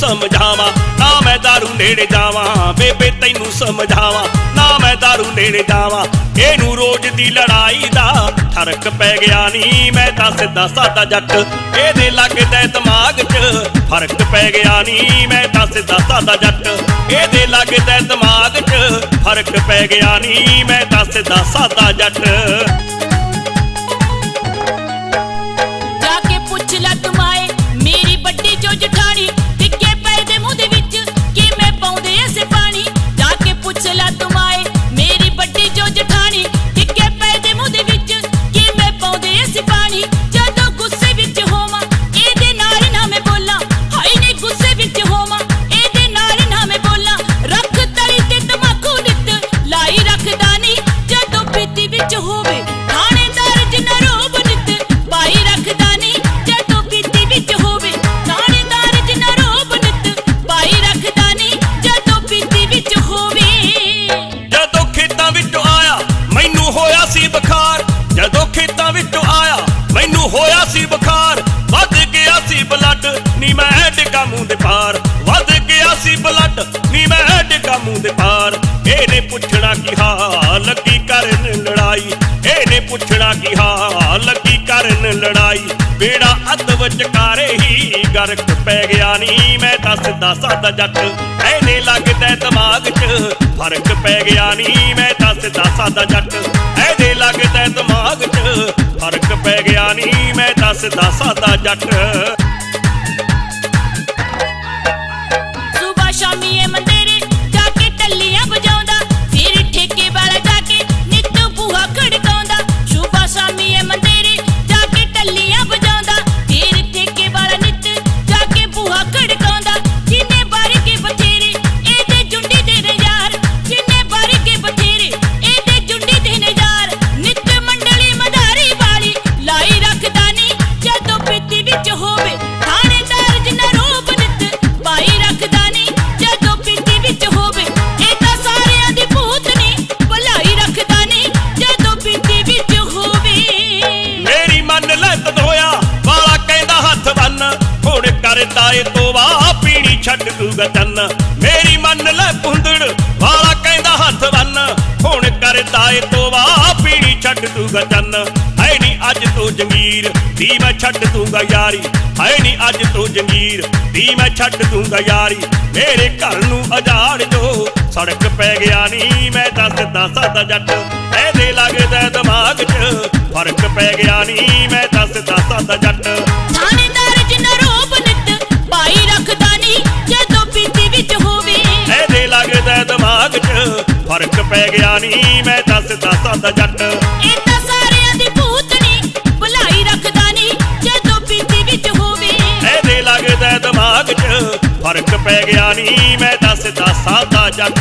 ਜਾਵਾਂ ਨਾ ਮੈਂ ਦਾਰੂ ਨੇੜੇ ਜਾਵਾਂ। ਬੇਬੇ, ਤੈਨੂੰ ਸਮਝਾਵਾਂ। ਨਾ ਮੈਂ ਦਾਰੂ ਨੇੜੇ ਜਾਵਾਂ। ਇਹਨੂੰ ਰੋਜ਼ ਦੀ ਲੜਾਈ ਦਾ ਫ਼ਰਕ ਪੈ ਗਿਆ ਨਹੀਂ ਮੈਂ ਤਾਂ ਸਿੱਧਾ ਸਾਦਾ ਜੱਟ। ਇਹਦੇ ਲੱਗਦਾ ਦਿਮਾਗ 'ਚ ਫ਼ਰਕ ਪੈ ਗਿਆ ਨਹੀਂ ਮੈਂ ਤਾਂ ਸਿੱਧਾ ਸਾਦਾ ਜੱਟ। ਇਹਦੇ ਲੱਗਦਾ ਦਿਮਾਗ 'ਚ ਫ਼ਰਕ ਪੈ ਗਿਆ ਨਹੀਂ ਮੈਂ ਤਾਂ ਸਿੱਧਾ ਸਾਦਾ ਜੱਟ। ਇਹਨੇ ਕੀ ਹਾਲ ਲੱਗੀ ਕਰਨ ਲੜਾਈ। ਬੇੜਾ ਅੱਧ ਵਿਚਕਾਰੇ ਹੀ ਗਰਕ ਪੈ ਗਿਆ ਨੀ। ਮੈਂ ਤਾਂ ਸਿੱਧਾ ਸਾਦਾ ਜੱਟ, ਐਨੇ ਲੱਗਦਾ ਦਿਮਾਗ 'ਚ ਫ਼ਰਕ ਪੈ ਗਿਆ ਨੀ। ਮੈਂ ਤਾਂ ਸਿੱਧਾ ਸਾਦਾ ਜੱਟ, ਐਨੇ ਲੱਗਦਾ ਦਿਮਾਗ 'ਚ ਫ਼ਰਕ ਪੈ ਗਿਆ ਨੀ। ਮੈਂ ਤਾਂ ਸਿੱਧਾ ਸਾਦਾ ਜੱਟ ਕਰਦਾ ਏ ਤੋਵਾ ਪੀਣੀ ਛੱਡ ਦੂਗਾ ਤਨ। ਮੇਰੀ ਮੰਨ ਲੈ ਪੁੰਦੜ, ਵਾਲਾ ਕਹਿੰਦਾ ਹੱਥ ਬੰਨ। ਹੁਣ ਕਰਦਾ ਏ ਤੋਵਾ ਪੀਣੀ ਛੱਡ ਦੂਗਾ ਤਨ। ਹੈ ਨਹੀਂ ਅੱਜ ਤੋਂ ਜੰਗੀਰ, ਦੀ ਮੈਂ ਛੱਡ ਦੂੰਗਾ ਯਾਰੀ। ਹੈ ਨਹੀਂ ਅੱਜ ਤੋਂ ਜੰਗੀਰ, ਦੀ ਮੈਂ ਛੱਡ ਦੂੰਗਾ ਯਾਰੀ। ਮੇਰੇ ਘਰ ਨੂੰ ਉਜਾੜ ਜੋ, ਸੜਕ ਪੈ ਗਿਆ ਨਹੀਂ ਮੈਂ ਤਾਂ ਸਿੱਧਾ ਸਾਦਾ ਜੱਟ। ਇਹਦੇ ਲੱਗਦਾ ਦਿਮਾਗ 'ਚ, ਫ਼ਰਕ ਪੈ ਗਿਆ ਨਹੀਂ ਮੈਂ ਤਾਂ ਸਿੱਧਾ ਸਾਦਾ ਜੱਟ। ਥਾਣੇਦਾਰ ਪੈ ਗਿਆ ਨਹੀਂ ਮੈਂ ਤਾਂ ਸਿੱਧਾ ਸਾਦਾ ਜੱਟ। ਇਹ ਤਾਂ ਸਾਰਿਆਂ ਦੀ ਭੂਤ ਨਹੀਂ ਭਲਾਈ ਰੱਖਦਾ ਨਹੀਂ ਜਦੋਂ ਪੀਤੀ ਵਿੱਚ ਹੋਵੇ। ਇਹਦੇ ਲੱਗਦਾ ਦਿਮਾਗ 'ਚ ਫ਼ਰਕ ਪੈ ਗਿਆ ਨਹੀਂ ਮੈਂ ਸਿੱਧਾ ਸਾਦਾ ਜੱਟ।